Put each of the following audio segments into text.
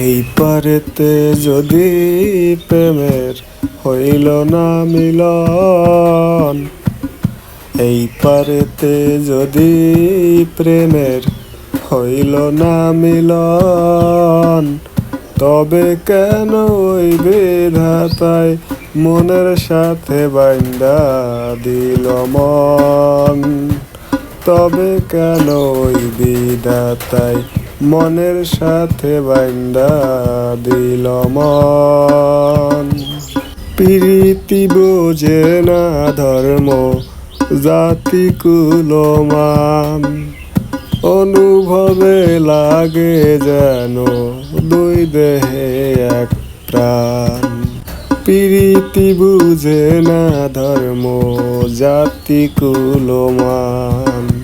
এই পারেতে যদি প্রেমের হইল না মিলন, এই পারেতে যদি প্রেমের হইল না মিলন, তবে কেন ওই বিধাতায় মনের সাথে বাইন্দা দিল মন? তবে কেন ওই বিধাতায় মনের সাথে বাইন্দা দিল মন। প্রীতি বোঝে না ধর্ম জাতি কুলমান অনুভবে লাগে যেন দুই দেহে এক প্রাণ। প্রীতি বুঝে না ধর্ম জাতি কুলমান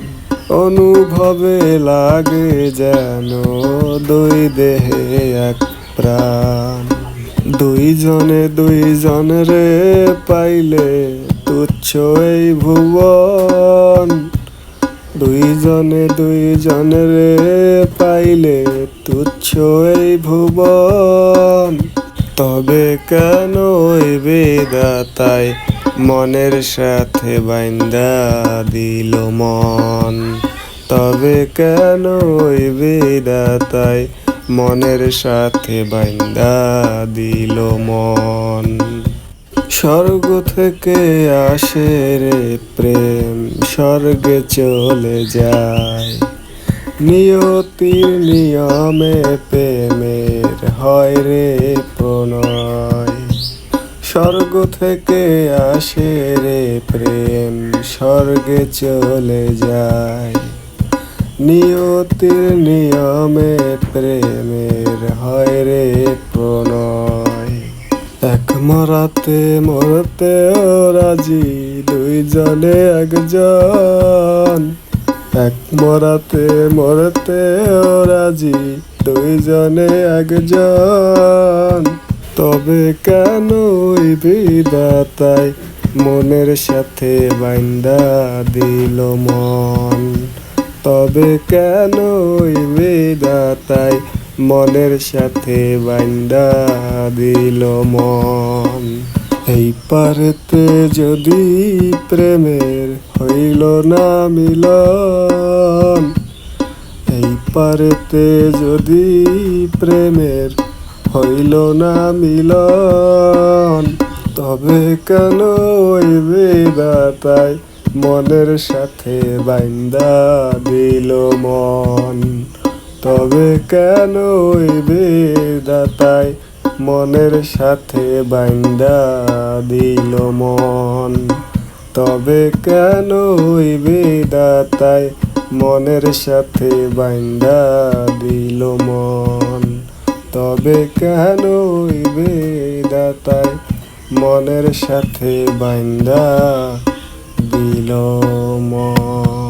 অনুভবে লাগে যেন দুই দেহে এক প্রাণ। দুইজনে দুইজন রে পাইলে তুচ্ছ এই ভুবন। দুইজনে দুইজন রে পাইলে তুচ্ছ এই ভুবন। তবে কেন বেদাতায় মনের সাথে বাইন্দা দিল মন। তবে কেন ওই বেদাতায় মনের সাথে বাইন্দা দিল মন? স্বর্গ থেকে আসে রে প্রেম, স্বর্গে চলে যায়। নিয়তির নিয়মে প্রেমের হয় রে প্রণয় স্বর্গ থেকে আসে রে প্রেম, স্বর্গে চলে যায়। নিয়তির নিয়মে প্রেমের হয় রে প্রণয়। এক মরাতে মরতে রাজি, দুইজনে একজন। এক মরাতে মরতে রাজি, দুইজনে একজন। তবে কেন ওই বিদাতায় মনের সাথে বাইন্দা দিল মন? তবে কেন ওই বিদাতায় মনের সাথে বাইন্দা দিল মন? এই পারেতে যদি প্রেমের হইল না মিলন, এই পারেতে যদি প্রেমের হইল না মিলন, তবে কেন ওই বেদাতায় মনের সাথে বাইন্দা দিল মন? তবে কেন ওই বেদাতায় মনের সাথে বাইন্দা দিল মন? তবে কেন ওই বেদাতায় মনের সাথে বাইন্দা দিল মন? তবে কেন বেদাতায় মনের সাথে বাইন্দা দিল মন?